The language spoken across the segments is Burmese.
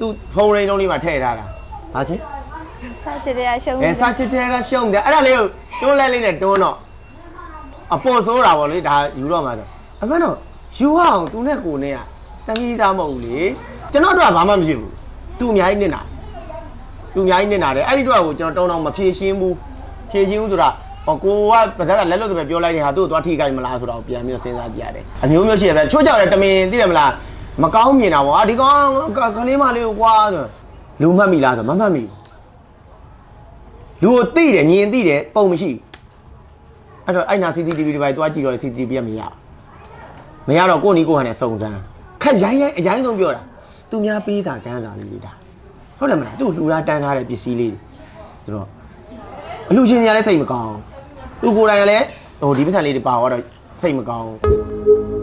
သူ့ဖုန်းရင်းလုံးလေးမှာထည့်ထားတာဘာချင်းစားချစ်တဲ့ရှုံးအဲစာချစ်တဲ့ကရှုံးတယ်အဲ့ဒါလေးကိုတွန်းလိုက်လေးနဲ့တွန်းတော့အပေါ်ဆိုးတာပေါ့လေဒါယူတော့မှာဆိုအမှန်တော့ယူရအောင်သူနဲ့ကိုနဲ့ကတမီးသားမဟုတ်ဘူးလေကျွန်တော်တို့ကဘာမှမဖြစ်ဘူးသူအများကြီးနစ်နာသူအများကြီးနစ်နာတယ်အဲ့ဒီတော့ကိုကျွန်တော်တုံးတော့မဖြေရှင်းဘူးဖြေရှင်းဘူးဆိုတာဟောကိုကပါဇက်ကလက်လို့တပဲပြောလိုက်တဲ့ဟာသူ့ကိုသွားထိခိုက်မလားဆိုတော့ပြန်ပြီးတော့စဉ်းစားကြည့်ရတယ်အမျိုးမျိုးရှိရပဲချို့ကြောက်တယ်တမင်သိတယ်မလား မကောင်းမြင်တာပေါ့အာဒီကောင်ကလေးမလေးကိုကွာဆိုလူမှတ်မိလားဆိုမမှတ်မိဘူးလူကိုသိတယ်ညင်သိတယ်ပုံမရှိဘူးအဲ့တော့အဲ့နာ CCTV တွေပဲတွားကြည့်တော့ CCTV ကမရဘူးမရတော့ကိုနီကိုဟန်နဲ့စုံစမ်းခက်ရိုင်းရိုင်းအရိုင်းဆုံးပြောတာသူများပေးတာတန်းစာလေးတွေဒါဟုတ်တယ်မလားသူ့လူသားတန်းထားတဲ့ပစ္စည်းလေးတွေဆိုတော့အလူရှင်တွေကလည်းစိတ်မကောင်းဘူးသူကိုယ်တိုင်ကလည်းဟိုဒီပတ်စံလေးတွေပါတော့စိတ်မကောင်းဘူး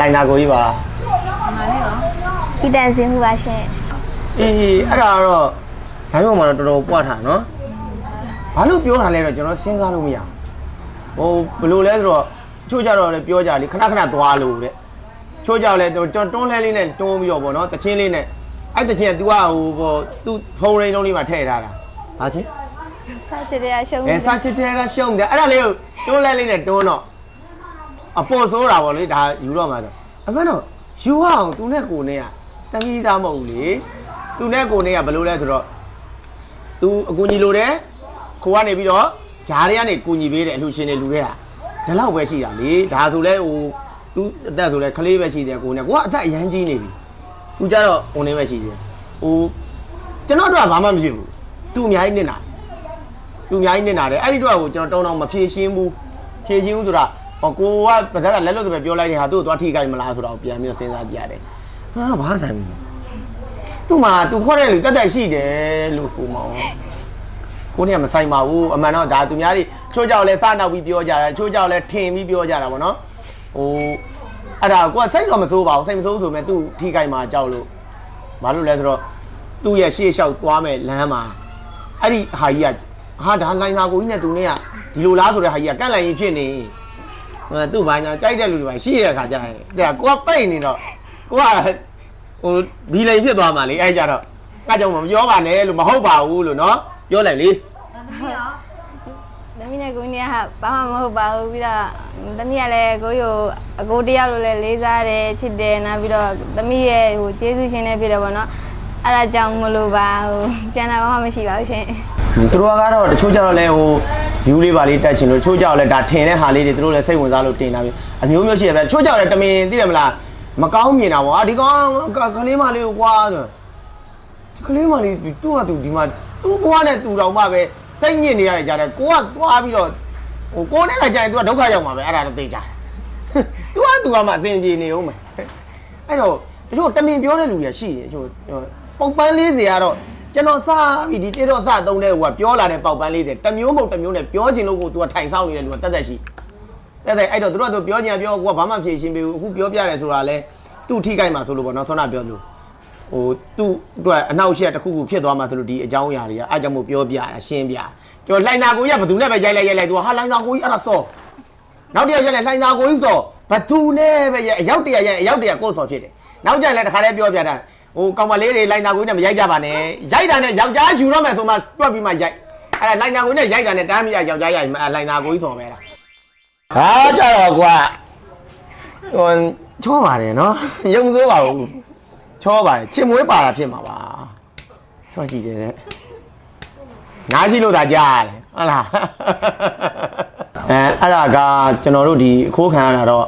လိုင်နာကိုကြီးပါဒီတန်စင်မှုပါရှင်အေးအဲ့ဒါကတော့ဓာတ်ရုံမှာတော့တော်တော်ပွားထားနော်ဘာလို့ပြောတာလဲတော့ကျွန်တော်စဉ်းစားလို့မရဘူးဟိုဘယ်လိုလဲဆိုတော့ချို့ကြတော့လည်းပြောကြလေခဏခဏသွားလို့တဲ့ချို့ကြလည်းကျွန်တော်တွန်းလဲလေးနဲ့တွန်းပြီးတော့ဗောနော်တချင်းလေးနဲ့အဲ့တချင်းက तू ကဟိုဟိုသူ့ဖုန်းရင်းလုံးလေးမှာထည့်ထားတာဘာချင်းစားချစ်တဲ့ရှုံးအဲစာချစ်တဲ့ကရှုံးတယ်အဲ့ဒါလေးကိုတွန်းလဲလေးနဲ့တွန်းတော့ အပေါ်ဆိုးတာဗောလေဒါယူတော့မှာဆိုအမှန်တော့ယူရအောင်သူနဲ့ကိုနဲ့ကတမီးသားမဟုတ်ဘူးလေသူနဲ့ကိုနဲ့ကဘယ်လိုလဲဆိုတော့သူအကူညီလိုတယ်ကိုကနေပြီးတော့ဂျားတွေကနေကူညီပေးတယ်အလှူရှင်တွေလူတွေကဒီလောက်ပဲရှိတာလေဒါဆိုလဲဟိုသူအသက်ဆိုလဲခလေးပဲရှိတယ်ကိုနဲ့ကိုကအသက်အရန်ကြီးနေပြီသူကြတော့ဟိုနေပဲရှိတယ်ဟိုကျွန်တော်တို့ကဘာမှမဖြစ်ဘူးသူအများကြီးနစ်နာသူအများကြီးနစ်နာတယ်အဲ့ဒီတော့ကိုကျွန်တော်တုံးတော့မဖြေရှင်းဘူးဖြေရှင်းဘူးဆိုတာ ဟောကိုကပါဇက်ကလက်လို့တပဲပြောလိုက်တဲ့ဟာသူ့ကိုသွားထိခိုက်မလားဆိုတော့ပြန်ပြီးတော့စဉ်းစားကြည့်ရတယ်ဟာတော့ဘာဆိုင်ဘူးသူ့မှာသူခေါ်တဲ့လူတက်တက်ရှိတယ်လို့ဆိုမှာကိုနေကမဆိုင်ပါဘူးအမှန်တော့ဒါသူများတွေချိုးကြောက်လဲစနောက်ပြီးပြောကြတာချိုးကြောက်လဲထင်ပြီးပြောကြတာပေါ့နော်ဟိုအဲ့ဒါကိုကစိတ်တော့မစိုးပါဘူးစိတ်မစိုးဆိုမဲ့သူ့ထိခိုက်မှာကြောက်လို့ဘာလို့လဲဆိုတော့သူ့ရဲ့ရှေ့လျှောက်သွားမဲ့လမ်းမှာအဲ့ဒီဟာကြီးကဟာဒါလိုင်းသာကိုကြီးနဲ့သူနဲ့ကဒီလိုလားဆိုတဲ့ဟာကြီးကကန့်လန့်ကြီးဖြစ်နေဟို သူ့ဘာညာကြိုက်တဲ့လူတွေပါရှိရတဲ့ခါကျရင်တဲ့ကိုကပိတ်နေတော့ကိုကဟိုဘီလိန်ဖြစ်သွားမှလေအဲ့ကြတော့ငါကြောင့်မပြောပါနဲ့လို့မဟုတ်ပါဘူးလို့နော်ပြောလိုက်လေသမီးနဲ့ကိုကြီးကဘာမှမဟုတ်ပါဘူးပြီးတော့သမီးကလည်းကိုကြီးကိုအကိုတယောက်လိုလည်းလေးစားတယ်ချစ်တယ်နောက်ပြီးတော့သမီးရဲ့ဟိုကျေးဇူးရှင်လည်းဖြစ်တယ်ပေါ့နော်အဲ့ဒါကြောင့်မလို့ပါဟိုကျန်တာဘာမှမရှိပါဘူးရှင် သူတို့ကတော့တချို့ကြတော့လဲဟို view လေးပါလေးတက်ချင်လို့တချို့ကြတော့လဲဒါထင်တဲ့ဟာလေးတွေသူတို့လည်းစိတ်ဝင်စားလို့တင်တာပြီအမျိုးမျိုးရှိရပဲတချို့ကြတော့လဲတမင်သိတယ်မလားမကောင်းမြင်တာပေါ့ဟာဒီကောင်ကကလေးမလေးကိုကွာဆိုကလေးမလေးသူ့ဟာသူဒီမှာသူ့ဘဝနဲ့သူတော်မှပဲစိတ်ညစ်နေရတယ်ကြားတယ်ကိုကသွားပြီးတော့ဟိုကိုနဲ့ကကြာရင် तू ကဒုက္ခရောက်မှာပဲအဲ့ဒါတော့သိကြတယ် तू က तू ကမှအစဉ်ပြေနေအောင်မယ်အဲ့တော့တချို့တမင်ပြောတဲ့လူတွေရှိတယ်တချို့ပုံပန်းလေးစီကတော့ ကျွန်တော်စားပြီးဒီတိတော့စသုံးတဲ့ဟိုကပြောလာတဲ့ပေါက်ပန်းလေးတွေတစ်မျိုးမဟုတ်တစ်မျိုးနဲ့ပြောချင်လို့ကို तू ကထိုင်ဆောင်နေတဲ့လူကတက်တက်ရှိတက်တက်အဲ့တော့သူတို့ကသူပြောချင်ပြောကိုကဘာမှဖြေရှင်းပေးဘူးအခုပြောပြတယ်ဆိုတာလဲသူ့ထိခိုက်မှာဆိုလို့ပေါ့နော်ဆောနာပြောလို့ဟိုသူ့အတွက်အနောက်ရှက်တစ်ခုခုဖြစ်သွားမှဆိုလို့ဒီအကြောင်းအရာတွေကအားကြောင့်မို့ပြောပြတာရှင်းပြကျော်လိုင်နာကိုကြီးကဘယ်သူနဲ့ပဲရိုက်လိုက်ရိုက်လိုက်သူကဟာလိုင်နာကိုကြီးအဲ့ဒါစောနောက်တစ်ယောက်ကျရင်လိုင်သာကိုကြီးဆိုဘသူနဲ့ပဲရဲ့အယောက်တရာရဲ့အယောက်တရာကိုယ်စော်ဖြစ်တယ်နောက်ကျရင်လည်းတခါလဲပြောပြတာ ဟိုကောင်မလေးတွေလိုင်သာကိုကြီးနဲ့မရိုက်ကြပါနဲ့ရိုက်တာနဲ့ယောက်ျားယူတော့မယ်ဆိုမှတွက်ပြီးမှရိုက်အဲ့ဒါလိုင်သာကိုကြီးနဲ့ရိုက်တာနဲ့တမ်းပြီးရယောက်ျားရိုက်မှလိုင်သာကိုကြီးစော်ပဲလားဟာကြတော့ကွာဟိုချောပါတယ်နော်ယုံစိုးပါဘူးချောပါတယ်ချင်မွေးပါတာဖြစ်မှာပါချောကြည့်တယ်တဲ့နားရှိလို့သာကြားရတယ်ဟုတ်လားအဲအဲ့ဒါကကျွန်တော်တို့ဒီအခိုးခံရတာတော့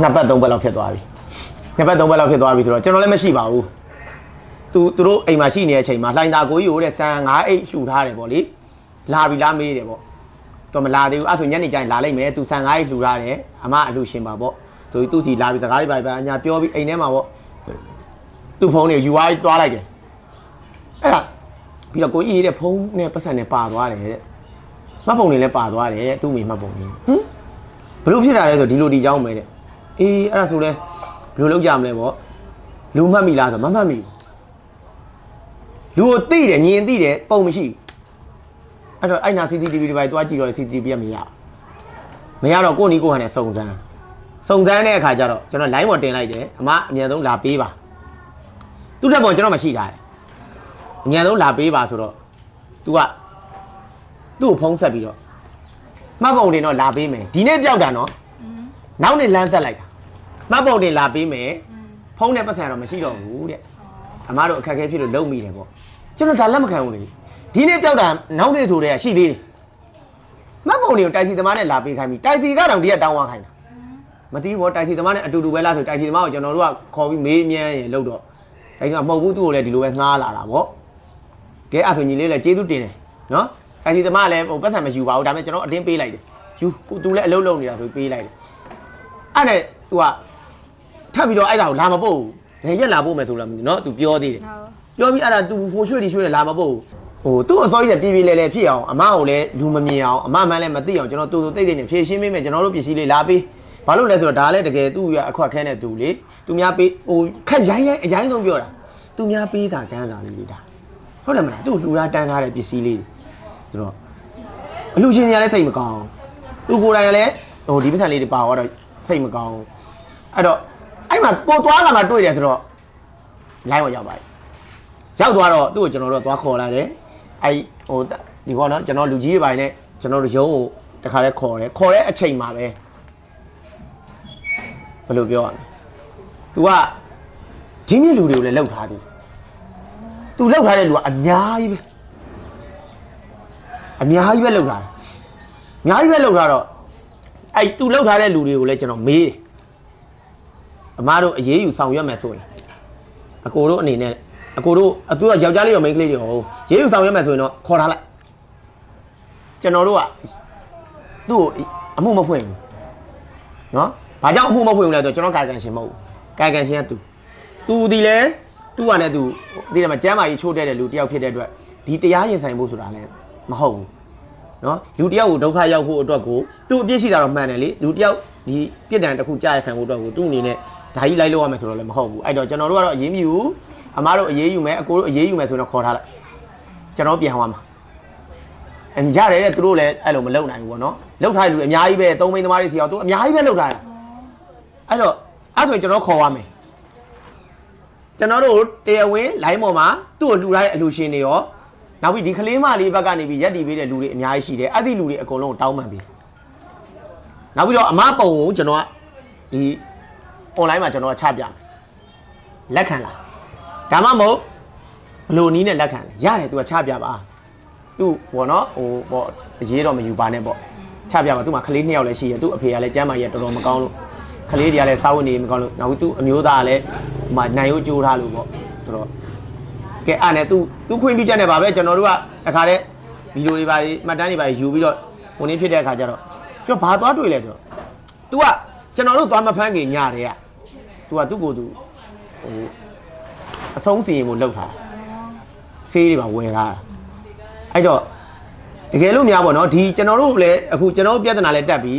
နှစ်ပတ်သုံးပတ်လောက်ဖြစ်သွားပြီ ညဘက်၃ဘက်လောက်ဖြစ်သွားပြီဆိုတော့ကျွန်တော်လည်းမရှိပါဘူးသူသူတို့အိမ်မှာရှိနေတဲ့အချိန်မှာလှိုင်သာကိုကြီးကိုတဲ့ဆန်9အိတ်ရှူထားတယ်ပေါ့လေလာပြီလားမေးတယ်ပေါ့သူမလာသေးဘူးအဲ့ဆိုညနေကျရင်လာလိုက်မယ်သူဆန်9အိတ်လှူထားတယ်အမအလှူရှင်ပါပေါ့သူသူ့စီလာပြီစကားတွေပါပါအညာပြောပြီးအိမ်ထဲမှာပေါ့သူ့ဖုန်းတွေ UI တွားလိုက်တယ်အဲ့ဒါပြီးတော့ကိုကြီးရဲ့ဖုန်းနဲ့ပတ်စံနဲ့ပါသွားတယ်တဲ့မှတ်ပုံတွေလည်းပါသွားတယ်တဲ့သူ့မိမှတ်ပုံတွေဟမ်ဘလို့ဖြစ်တာလဲဆိုဒီလိုဒီကြောင်းပဲတဲ့အေးအဲ့ဒါဆိုလဲ ဘလို့လောက်ကြမလဲပေါ့လူမှတ်မိလားဆိုမမှတ်မိဘူးလူကိုသိတယ်ညင်သိတယ်ပုံမရှိဘူးအဲ့တော့အဲ့နာ CCTV တွေပဲတွားကြည့်တော့ CCTV ကမရမရတော့ကိုနီကိုဟန်နဲ့စုံစမ်းစုံစမ်းတဲ့အခါကျတော့ကျွန်တော် line ပေါ်တင်လိုက်တယ်အမအမြန်ဆုံးလာပေးပါသူ့ထက်ပေါ်ကျွန်တော်မရှိထားတယ်အမြန်ဆုံးလာပေးပါဆိုတော့ तू ကသူ့ကိုဖုံးဆက်ပြီးတော့မှတ်ပုံတင်တော့လာပေးမယ်ဒီနေ့ပြောက်တာနော်နောက်နေ့လမ်းဆက်လိုက်တာ မှတ်ပုံတင်လာပေးမယ်ဖုံးတဲ့ပတ်စံတော့မရှိတော့ဘူးတဲ့အမတို့အခက်အခဲဖြစ်လို့လုံမိတယ်ပေါ့ကျွန်တော်ဒါလက်မခံဘူးလေဒီနေ့ပြောက်တာနောက်နေ့ဆိုတည်းကရှိသေးတယ်မှတ်ပုံတွေကိုတိုက်စီသမားနဲ့လာပေးခိုင်းပြီတိုက်စီကတော့ဒီကတောင်းသွားခိုင်းတာမသိဘူးဗောတိုက်စီသမားနဲ့အတူတူပဲလားဆိုတိုက်စီသမားကိုကျွန်တော်တို့ကခေါ်ပြီးမေးမြန်းရင်လို့တော့အဲ့ကမဟုတ်ဘူးသူ့ကိုလည်းဒီလိုပဲငှားလာတာဗောကဲအဲ့ဆိုညီလေးလည်းကျေးဇူးတင်တယ်နော်တိုက်စီသမားလည်းဟိုပတ်စံမယူပါဘူးဒါပေမဲ့ကျွန်တော်အတင်းပေးလိုက်တယ်ယူကိုသူလည်းအလုပ်လုပ်နေတာဆိုပေးလိုက်တယ်အဲ့နဲ့သူက ထပ်ပြီးတော့အဲ့ဒါကိုလာမပို့ဘူးဘယ်ရက်လာပို့မယ်ဆိုလားမသိဘူးနော်သူပြောသေးတယ်ဟုတ်ပြောပြီးအဲ့ဒါ तू ဟိုရွှေ့ဒီရွှေ့တယ်လာမပို့ဘူးဟိုသူ့အစောကြီးလည်းပြေးပြေးလဲလဲဖြစ်အောင်အမကိုလည်းလူမမြင်အောင်အမမှန်းလည်းမသိအောင်ကျွန်တော်တူတူတိတ်တိတ်နဲ့ဖြည့်ရှင်းပေးမယ်ကျွန်တော်တို့ပစ္စည်းလေးလာပေးဘာလို့လဲဆိုတော့ဒါလည်းတကယ်သူ့ရအခွက်ခဲနဲ့သူလေသူများပေးဟိုခက်ရိုင်းရိုင်းအရိုင်းဆုံးပြောတာသူများပေးတာတန်းတာလေးတွေဒါဟုတ်တယ်မလားသူ့လူသားတန်းထားတဲ့ပစ္စည်းလေးတွေဆိုတော့အလူရှင်တွေကလည်းစိတ်မကောင်းသူကိုယ်တိုင်ကလည်းဟိုဒီပစ္စံလေးတွေပါတော့စိတ်မကောင်းအဲ့တော့အဲ့ မှာကိုသွားလာမှတွေ့တယ်ဆိုတော့ line ကိုရောက်ပါပြီ ရောက်သွားတော့သူ့ကိုကျွန်တော်တို့ကသွားခေါ်လာတယ်အဲ့ဟိုဒီဘောနော်ကျွန်တော်လူကြီးတွေပိုင်းနဲ့ကျွန်တော်တို့ရုံးကိုတခါလဲခေါ်တယ်ခေါ်တဲ့အချိန်မှာပဲဘယ်လိုပြောရလဲ तू ကဒီမြင့်လူတွေကိုလည်းလောက်ထားသည် तू လောက်ထားတဲ့လူကအများကြီးပဲအများကြီးပဲလောက်ထားတယ်အများကြီးပဲလောက်ထားတော့အဲ့ तू လောက်ထားတဲ့လူတွေကိုလည်းကျွန်တော်မေးတယ် အမားတို့အရေးယူဆောင်ရွက်မယ်ဆိုရင်အကိုတို့အနေနဲ့အကိုတို့အတူကယောက်ျားလေးရောမိန်းကလေးတွေရောရေးယူဆောင်ရွက်မယ်ဆိုရင်တော့ခေါ်ထားလိုက်ကျွန်တော်တို့ကသူ့ကိုအမှုမဖွင့်ဘူးနော်ဘာကြောင့်အမှုမဖွင့်ဘူးလဲဆိုတော့ကျွန်တော်ကာကန်ရှင်မဟုတ်ဘူးကာကန်ရှင်ကသူသူဒီလဲသူ့ကလည်းသူဒီထဲမှာကျမ်းမာကြီးချိုးတဲ့တဲ့လူတယောက်ဖြစ်တဲ့အတွက်ဒီတရားရင်ဆိုင်ဖို့ဆိုတာလည်းမဟုတ်ဘူးနော်လူတယောက်ကိုဒုက္ခရောက်ဖို့အတွက်ကိုသူ့အပြစ်ရှိတာတော့မှန်တယ်လေလူတယောက်ဒီပြစ်ဒဏ်တစ်ခုကြားရခံဖို့အတွက်ကိုသူ့အနေနဲ့ ဒါကြီးလိုက်လို့ရမယ်ဆိုတော့လည်းမဟုတ်ဘူးအဲ့တော့ကျွန်တော်တို့ကတော့အရေးမယူအမားတို့အရေးယူမယ်အကိုတို့အရေးယူမယ်ဆိုတော့ခေါ်ထားလိုက်ကျွန်တော်ပြန်ဟောမှာအမ်ကြတယ်တဲ့သူတို့လည်းအဲ့လိုမလုပ်နိုင်ဘူးပေါ့နော်လုပ်ထားတဲ့လူအများကြီးပဲသုံးမိန်းသမားတွေစီအောင်သူအများကြီးပဲလုပ်ထားတာအဲ့တော့အဲ့ဆိုရင်ကျွန်တော်ခေါ်ရမယ်ကျွန်တော်တို့တရားဝင် line ပေါ်မှာသူ့ကိုလှူထားတဲ့အလူရှင်တွေရောနောက်ပြီးဒီကလေးမလေးဘက်ကနေပြီးရက်တီပေးတဲ့လူတွေအများကြီးရှိတယ်အဲ့ဒီလူတွေအကုန်လုံးကိုတောင်းပန်ပြီးနောက်ပြီးတော့အမပုံကိုကျွန်တော်ကဒီ online မှာကျွန်တော်ကချပြမယ်လက်ခံလားဒါမှမဟုတ်ဘလို့နီးနဲ့လက်ခံလဲရတယ် तू ကချပြပါသူဘောနော်ဟိုဘောအရေးတော့မယူပါနဲ့ပေါ့ချပြပါသူ့မှာကလေးနှစ်ယောက်လည်းရှိရသူ့အဖေကလည်းကျမ်းမာကြီးတော်တော်မကောင်းလို့ကလေးတွေကလည်းစားဝင်နေမကောင်းလို့နောက်သူ့အမျိုးသားကလည်းဟိုမှာနိုင်ရိုးကြိုးထားလို့ပေါ့တော်တော်ကဲအဲ့နဲ့ तू तू ခွင့်ပြုချက်နဲ့ပါပဲကျွန်တော်တို့ကတခါတည်းဗီဒီယိုတွေပါမှတ်တမ်းတွေပါယူပြီးတော့ဝင်နေဖြစ်တဲ့အခါကျတော့ကျွန်တော်ဘာသွားတွေ့လဲဆိုတော့ तू က ကျွန်တော်တို့သွားမဖမ်းခင်ညတည်းက तू ကသူ့ကိုယ်သူဟိုအဆုံးစီရင်ကိုလှုပ်ထားတာဆေးတွေပါဝယ်ထားတာအဲ့တော့တကယ်လို့များပေါ့နော်ဒီကျွန်တော်တို့လည်းအခုကျွန်တော်တို့ပြဿနာလည်းတက်ပြီ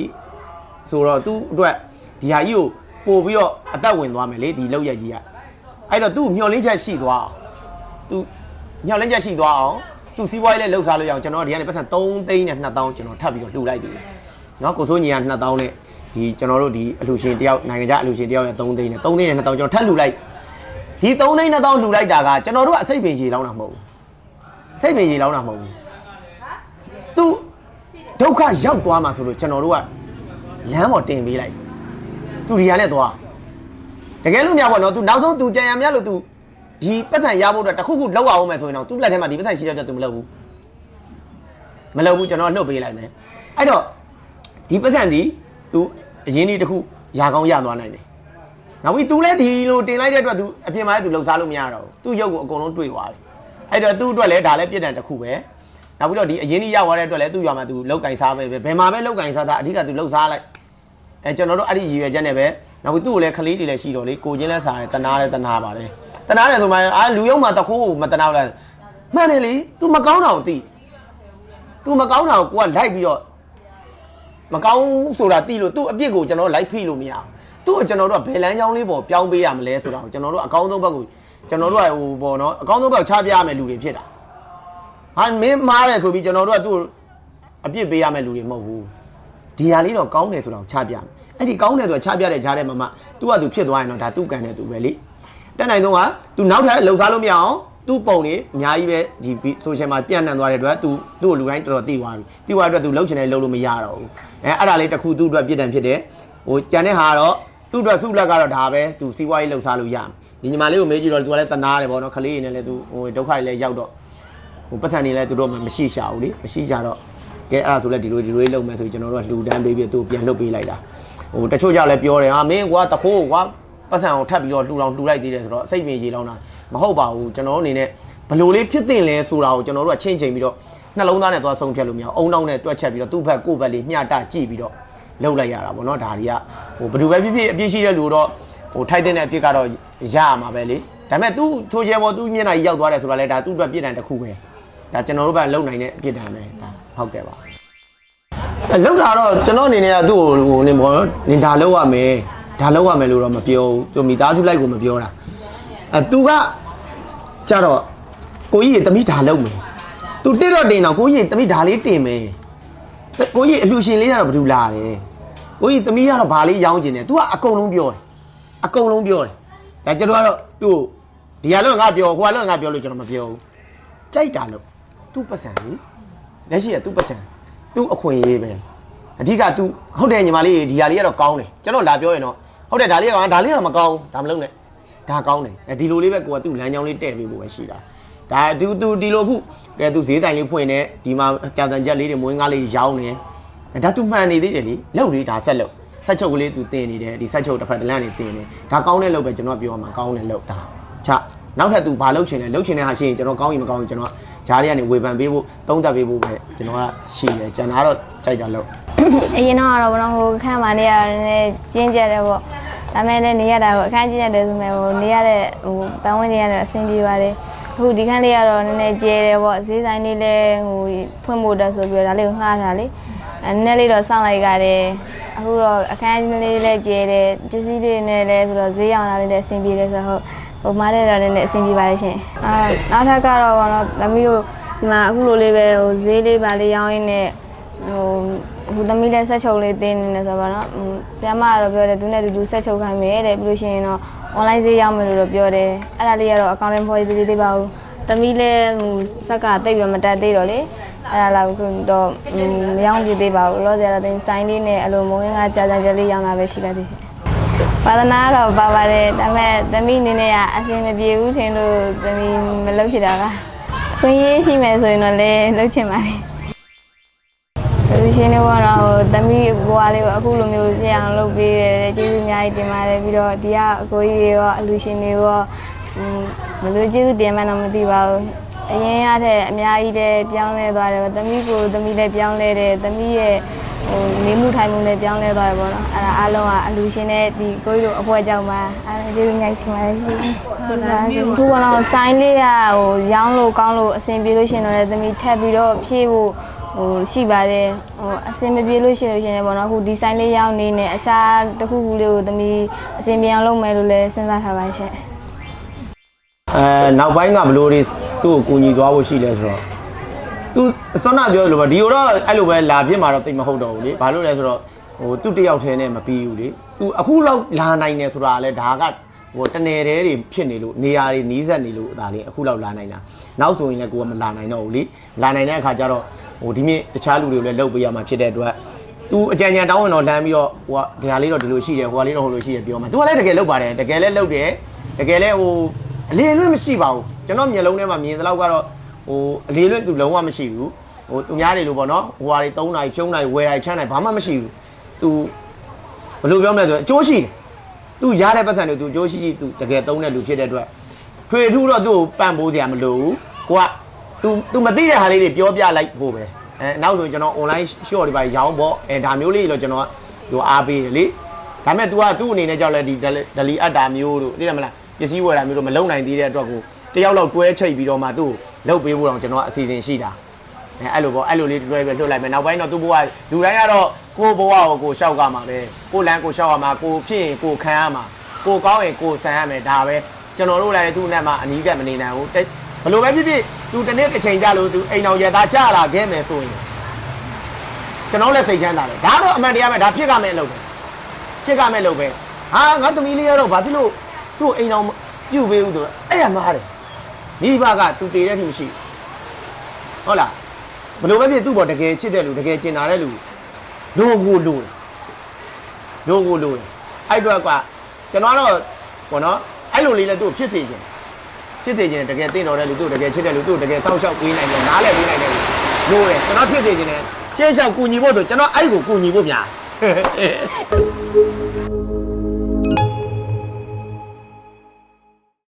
ဆိုတော့သူ့အတွက်ဒီဟာကြီးကိုပို့ပြီးတော့အသက်ဝင်သွားမယ်လေဒီလောက်ရက်ကြီးကအဲ့တော့သူ့မျောလင်းချက်ရှိသွားအောင်သူမျောလင်းချက်ရှိသွားအောင်သူစီးပွားရေးလည်းလှုပ်ရှားလို့ရအောင်ကျွန်တော်ဒီကနေပတ်စံ3သိန်းနဲ့2000ကျွန်တော်ထပ်ပြီးတော့လှူလိုက်သေးတယ်နော်ကိုစိုးညီက2000နဲ့ ဒီကျွန်တော်တို့ဒီအလှူရှင်တယောက်နိုင်ငံခြားအလှူရှင်တယောက်ရဲ့3သိန်းနဲ့3သိန်းနဲ့2000ကျွန်တော်ထပ်လှူလိုက်ဒီ3သိန်း2000လှူလိုက်တာကကျွန်တော်တို့ကအစိတ်ပင်ရေလောင်းတာမဟုတ်ဘူးစိတ်ပင်ရေလောင်းတာမဟုတ်ဘူးသူဒုက္ခရောက်သွားမှာဆိုလို့ကျွန်တော်တို့ကလမ်းပေါ်တင်ပေးလိုက်သူဒီဟာနဲ့သွားတကယ်လို့များပေါ့နော်သူနောက်ဆုံးသူကြံရမြလို့သူဒီပတ်စံရဖို့အတွက်တစ်ခုခုလောက်အောင်မယ်ဆိုရင်တော့သူ့လက်ထဲမှာဒီပတ်စံရှိတဲ့အတွက်သူမလုပ်ဘူးမလုပ်ဘူးကျွန်တော်လှုပ်ပေးလိုက်မယ်အဲ့တော့ဒီပတ်စံဒီသူ အရင်ဒီတစ်ခုရာကောင်းရသွားနိုင်တယ်နောက်ပြီး तू လည်းဒီလိုတင်လိုက်တဲ့အတွက် तू အပြင်မှာလည်း तू လှုပ်ရှားလို့မရတော့ဘူးသူ့ရုပ်ကိုအကုန်လုံးတွေ့သွားပြီအဲ့တော့သူ့အတွက်လည်းဒါလည်းပြည့်တယ်တစ်ခုပဲနောက်ပြီးတော့ဒီအရင်ဒီရောက်သွားတဲ့အတွက်လည်းသူ့ရွာမှာ तू လောက်ကင်စားပဲပဲဘယ်မှာပဲလောက်ကင်စားတာအဓိက तू လှုပ်ရှားလိုက်အဲကျွန်တော်တို့အဲ့ဒီရည်ရွယ်ချက်နဲ့ပဲနောက်ပြီးသူ့ကိုလည်းခလေးတွေလည်းရှိတော့လေကိုချင်းလည်းစားတယ်တနာလည်းတနာပါတယ်တနာတယ်ဆိုမှအာလူယုံမှာတခိုးကိုမတနာဘူးလားမှန်တယ်လေ तू မကောင်းတာကိုသိ तू မကောင်းတာကိုကိုကလိုက်ပြီးတော့ မကောင်းဆိုတာသိလို့သူ့အပြစ်ကိုကျွန်တော်လိုက်ဖိလို့မရဘူးသူ့ကိုကျွန်တော်တို့ကဘယ်လမ်းကြောင်းလေးပေါ်ပြောင်းပေးရမလဲဆိုတာကိုကျွန်တော်တို့အကောင်းဆုံးဘက်ကိုကျွန်တော်တို့ကဟိုပေါ့နော်အကောင်းဆုံးဘက်ချပြရမယ့်လူတွေဖြစ်တာဟာမင်းမားတယ်ဆိုပြီးကျွန်တော်တို့ကသူ့ကိုအပြစ်ပေးရမယ့်လူတွေမဟုတ်ဘူးဒီဟာလေးတော့ကောင်းတယ်ဆိုတာကိုချပြမယ် အဲ့ဒီကောင်းတယ်ဆိုတာချပြတဲ့ကြားထဲမှာမှ तू က तू ဖြစ်သွားရင်တော့ဒါ तू ကန်တဲ့ तू ပဲလေတက်နိုင်တော့က तू နောက်ထပ်လှုပ်ရှားလို့မရအောင် သူ့ပုံတွေအများကြီးပဲဒီ social မှာပြန့်နှံ့သွားတဲ့အတွက်သူသူ့ကိုလူတိုင်းတော်တော်သိသွားပြီသိသွားတဲ့အတွက်သူလှုပ်ချင်တယ်လှုပ်လို့မရတော့ဘူးအဲအဲ့ဒါလေးတစ်ခုသူ့အတွက်ပြစ်ဒဏ်ဖြစ်တယ်ဟိုကြံတဲ့ဟာတော့သူ့အတွက်စုလက်ကတော့ဒါပဲသူစီးပွားရေးလှုပ်ရှားလို့ရမယ်ညီမလေးကိုမေးကြည့်တော့သူကလည်းတနာတယ်ပေါ့နော်ခလေးရင်းနဲ့လည်းသူဟိုဒုက္ခတွေလည်းရောက်တော့ဟိုပတ်စံတွေလည်းသူတို့မှမရှိရှာဘူးလေမရှိရှာတော့ကဲအဲ့ဒါဆိုလည်းဒီလိုဒီလိုလှုပ်မယ်ဆိုကျွန်တော်တို့ကလှူဒန်းပေးပြီးသူ့ပြန်လှုပ်ပေးလိုက်တာဟိုတချို့ကြလည်းပြောတယ်ဟာမင်းကွာတခိုးကွာပတ်စံအောင်ထပ်ပြီးတော့လှူလောင်လှူလိုက်သေးတယ်ဆိုတော့စိတ်ဝင်ကြီးလောင်းတာ မဟုတ်ပါဘူးကျွန်တော်တို့အနေနဲ့ဘယ်လိုလေးဖြစ်တင်လဲဆိုတာကိုကျွန်တော်တို့ကချင်းချင်းပြီးတော့နှလုံးသားနဲ့သွားဆုံးဖြတ်လို့မရအောင်အုံနောက်နဲ့တွက်ချက်ပြီးတော့သူ့ဘက်ကိုယ့်ဘက်လေးမျှတကြည့်ပြီးတော့လှုပ်လိုက်ရတာပေါ့နော်ဒါတွေကဟိုဘယ်သူပဲဖြစ်ဖြစ်အပြစ်ရှိတဲ့လူတော့ဟိုထိုက်တဲ့အပြစ်ကတော့ရရမှာပဲလေဒါပေမဲ့ तू ထိုးချဲပေါ် तू မျက်နှာကြီးရောက်သွားတယ်ဆိုတာလဲဒါသူ့အတွက်ပြစ်ဒဏ်တစ်ခုပဲဒါကျွန်တော်တို့ကလုံနိုင်တဲ့အဖြစ်တမ်းပဲဒါဟုတ်ကဲ့ပါအဲလုံတာတော့ကျွန်တော်အနေနဲ့ကသူ့ကိုဟိုနေပေါ့နော်နင်ဒါလုံရမယ်ဒါလုံရမယ်လို့တော့မပြောဘူးသူမိသားစုလိုက်ကိုမပြောတာအဲသူက ကြတော့ကိုကြီးရေတမိဒါလုံမယ်သူတစ်တော့တင်တော့ကိုကြီးရေတမိဒါလေးတင်မယ်ကိုကြီးအလှရှင်လေးကတော့ဘာလို့လာတယ်ကိုကြီးတမိကတော့ဘာလေးရောင်းကျင်တယ် तू ကအကုန်လုံးပြောတယ်အကုန်လုံးပြောတယ်ဒါကျွန်တော်ကတော့သူ့ဒီဟာတော့ငါပြောဟိုဟာတော့ငါပြောလို့ကျွန်တော်မပြောဘူးကြိုက်တာလို့သူ့ပတ်စံလေလက်ရှိကသူ့ပတ်စံသူ့အခွင့်အရေးပဲအဓိက तू ဟုတ်တယ်ညီမလေးဒီဟာလေးကတော့ကောင်းတယ်ကျွန်တော်လာပြောရင်တော့ဟုတ်တယ်ဒါလေးကဒါလေးကမကောင်းဒါမလုံးနဲ့ ဒါကောင်းတယ်အဲဒီလိုလေးပဲကိုကသူ့လမ်းကြောင်းလေးတဲ့ပြီးဖို့ပဲရှိတာဒါသူသူဒီလိုခုကဲသူဈေးတိုင်လေးဖွင့်နေဒီမှာကြာတန်ချက်လေးတွေမွေးငါးလေးရောင်းနေဒါသူမှန်နေသေးတယ်လေလုံလေးဒါဆက်လို့ဆက်ချုပ်ကလေးသူတင်နေတယ်ဒီဆက်ချုပ်တစ်ဖက်တစ်လန့်နေတင်နေဒါကောင်းတဲ့လုပ်ပဲကျွန်တော်ပြောရမှာကောင်းတဲ့လုပ်ဒါချနောက်ထပ်သူဘာလုပ်ချင်လဲလုပ်ချင်တဲ့ဟာရှိရင်ကျွန်တော်ကောင်းရင်မကောင်းရင်ကျွန်တော်ဂျားလေးကနေဝေဖန်ပေးဖို့တုံးတက်ပေးဖို့ပဲကျွန်တော်ကရှိတယ်ကျန်တာတော့ကြိုက်တာလုပ်အရင်တော့ကတော့ဘယ်တော့ဟိုခန့်မှနေရတယ်နည်းကျင်းကြတယ်ပေါ့ ဒါမဲ့လည်းနေရတာပေါ့အခန်းကျင်းရတယ်ဆိုမဲ့ဟိုနေရတဲ့ဟိုပန်းဝင်နေရတဲ့အဆင်ပြေပါတယ်အခုဒီခန်းလေးကတော့နည်းနည်းကျဲတယ်ပေါ့ဈေးဆိုင်လေးလည်းဟိုဖွင့်ဖို့တက်ဆိုပြီးတော့ဒါလေးကိုငှားတာလေအဲနည်းနည်းလေးတော့စောင့်လိုက်ရတယ်အခုတော့အခန်းလေးလည်းကျဲတယ်ပစ္စည်းလေးနဲ့လည်းဆိုတော့ဈေးရောင်တာလေးလည်းအဆင်ပြေတယ်ဆိုတော့ဟိုမားတဲ့တော့လည်းအဆင်ပြေပါတယ်ရှင်အာနောက်ထပ်ကတော့ဘောနော်သမီးတို့ဒီမှာအခုလိုလေးပဲဟိုဈေးလေးပါလေးရောင်းရင်းနဲ့ဟို ဟိုသမီးလည်းဆက်ချုပ်လေးတင်းနေတယ်ဆိုတော့နော်ဆရာမကတော့ပြောတယ်သူနဲ့အတူတူဆက်ချုပ်ခိုင်းမယ်တဲ့ပြီးလို့ရှိရင်တော့ online ဈေးရောက်မယ်လို့တော့ပြောတယ်အဲ့ဒါလေးကတော့ accounting ဖော်ရေးသေးသေးပါဘူးသမီးလည်းဟိုဆက်ကတိတ်ပြီးမတက်သေးတော့လေအဲ့ဒါလောက်တော့မရောင်းပြသေးပါဘူးလောဆရာတော့တင်ဆိုင်လေးနဲ့အလိုမုံရင်းကကြာကြာကြာလေးရောင်းတာပဲရှိလိုက်သေးတယ်ပါဒနာတော့ပါပါတယ်ဒါပေမဲ့သမီးအနေနဲ့ကအဆင်မပြေဘူးထင်လို့သမီးမလုပ်ဖြစ်တာပါခွင့်ရေးရှိမယ်ဆိုရင်တော့လည်းလုပ်ချင်ပါတယ်လူ ရှင်တွေကတော့ဟိုသမီးဘွားလေးကိုအခုလိုမျိုးပြအောင်လုပ်ပေးတယ်ကျေးဇူးအများကြီးတင်ပါတယ်ပြီးတော့ဒီကအကိုကြီးတွေရောအလူရှင်တွေရောอืมဘယ်လိုကျေးဇူးတင်မှန်းတော့မသိပါဘူးအရင်ရတဲ့အများကြီးတည်းပြောင်းလဲသွားတယ်သမီးကိုသမီးလည်းပြောင်းလဲတယ်သမီးရဲ့ဟိုနေမှုထိုင်မှုလည်းပြောင်းလဲသွားတယ်ပေါ့နော်အဲ့ဒါအားလုံးကအလူရှင်နဲ့ဒီကိုကြီးတို့အဖွဲကြောင့်ပါအဲ့ဒါကျေးဇူးအများကြီးတင်ပါတယ်ဟုတ်ပါဘူးခုကတော့ဆိုင်းလေးကဟိုရောင်းလို့ကောင်းလို့အဆင်ပြေလို့ရှင်တော့လည်းသမီးထပ်ပြီးတော့ဖြည့်ဖို့ ဟိုရှိပါတယ်ဟိုအစင်မပြေလို့ရှိလို့ရှိရင်ပေါ့နော်အခုဒီဇိုင်းလေးရောက်နေနဲ့အခြားတစ်ခုခုလေးကိုသမီးအစင်ပြေအောင်လုပ်မယ်လို့လည်းစဉ်းစားထားပါရှင့်အဲနောက်ပိုင်းကဘလို့တွေသူ့ကိုကူညီသွားဖို့ရှိလဲဆိုတော့သူစောနာပြောလို့ပဲဒီလိုတော့အဲ့လိုပဲလာပြစ်မှာတော့တိတ်မဟုတ်တော့ဘူးလေဘာလို့လဲဆိုတော့ဟိုသူ့တယောက်တည်းနဲ့မပြီးဘူးလေသူအခုလောက်လာနိုင်တယ်ဆိုတာလဲဒါကဟိုတနယ်တဲတွေဖြစ်နေလို့နေရာတွေနီးစပ်နေလို့ဒါလေအခုလောက်လာနိုင်တာနောက်ဆိုရင်လည်းကိုကမလာနိုင်တော့ဘူးလေလာနိုင်တဲ့အခါကျတော့ ဟိုဒီမြင့်တခြားလူတွေကိုလည်းလှုပ်ပေးရမှာဖြစ်တဲ့အတွက်သူအကြံဉာဏ်တောင်းဝင်တော့လမ်းပြီးတော့ဟိုကဒီဟာလေးတော့ဒီလိုရှိတယ်ဟိုဟာလေးတော့ဟိုလိုရှိတယ်ပြောမှာသူကလည်းတကယ်လုပ်ပါတယ်တကယ်လည်းလုပ်တယ်တကယ်လည်းဟိုအလေလွင့်မရှိပါဘူးကျွန်တော်မျက်လုံးထဲမှာမြင်သလောက်ကတော့ဟိုအလေလွင့်သူလုံးဝမရှိဘူးဟိုသူများတွေလို့ပေါ့နော်ဟိုဟာတွေ၃နိုင်ဖြုံးနိုင်ဝယ်နိုင်ချမ်းနိုင်ဘာမှမရှိဘူးသူဘယ်လိုပြောမလဲဆိုတော့အကျိုးရှိတယ်သူရတဲ့ပတ်စံတွေသူအကျိုးရှိရှိသူတကယ်သုံးတဲ့လူဖြစ်တဲ့အတွက်ထွေထူးတော့သူ့ကိုပန့်ပိုးစရာမလိုဘူးကိုက तू तू မသိတဲ့ဟာလေးတွေပြောပြလိုက်ဖို့ပဲအဲနောက်ဆိုကျွန်တော် online short တွေပါရောင်းပေါ့အဲဒါမျိုးလေးတော့ကျွန်တော်ဟိုအားပေးတယ်လေဒါပေမဲ့ तू ကသူ့အနေနဲ့ကြောက်လဲဒီဒလီအပ်တာမျိုးတို့သိတယ်မလားပစ္စည်းဝယ်တာမျိုးတို့မလုံနိုင်သေးတဲ့အတွက်ကိုတယောက်လောက်တွဲချိတ်ပြီးတော့မှသူ့ကိုလုတ်ပေးဖို့တော့ကျွန်တော်အစီအစဉ်ရှိတာအဲအဲ့လိုပေါ့အဲ့လိုလေးတွဲပြီးလွှတ်လိုက်မယ်နောက်ပိုင်းတော့သူ့ဘဝလူတိုင်းကတော့ကိုယ့်ဘဝကိုကိုယ်ရှောက်ကမှာပဲကိုယ်လမ်းကိုယ်ရှောက်ရမှာကိုယ်ဖြစ်ရင်ကိုယ်ခံရမှာကိုယ်ကောင်းရင်ကိုယ်ဆန်ရမယ်ဒါပဲကျွန်တော်တို့လည်းသူ့နဲ့မှအနီးကပ်မနေနိုင်ဘူးတဲ့ ဘလို့ပဲဖြစ်ဖြစ် तू တနေ့တစ်ချိန်ကြလို့ तू အိမ်အောင်ရသားကြလာခဲ့မယ်ဆိုရင်ကျွန်တော်လည်းစိတ်ချမ်းသာတယ်ဒါတော့အမှန်တရားပဲဒါဖြစ်ကမဲ့အလုပ်ပဲဖြစ်ကမဲ့လို့ပဲဟာငါသမီးလေးကတော့ဘာဖြစ်လို့သူ့အိမ်အောင်ပြုတ်ပေးဘူးဆိုတော့အဲ့ရမားတယ်မိဘကသူတည်တဲ့အထိမရှိဘူးဟုတ်လားဘလို့ပဲဖြစ်သူ့ဘောတကယ်ချစ်တဲ့လူတကယ်ကျင်နာတဲ့လူလိုကိုလိုတယ်လိုကိုလိုတယ်အဲ့တော့ကကျွန်တော်ကတော့ဘောနော်အဲ့လိုလေးလဲသူ့ကိုဖြစ်စေခြင်း ဖြစ်စေခြင်းတကယ်တင်တော်တဲ့လူသူ့တကယ်ချစ်တဲ့လူသူ့တကယ်တောက်လျှောက်ပေးနိုင်တယ်နားလဲပေးနိုင်တယ်လိုတယ်ကျွန်တော်ဖြစ်စေခြင်းနဲ့ရှေ့လျှောက်ကူညီဖို့ဆိုကျွန်တော်အဲ့ကိုကူညီဖို့များ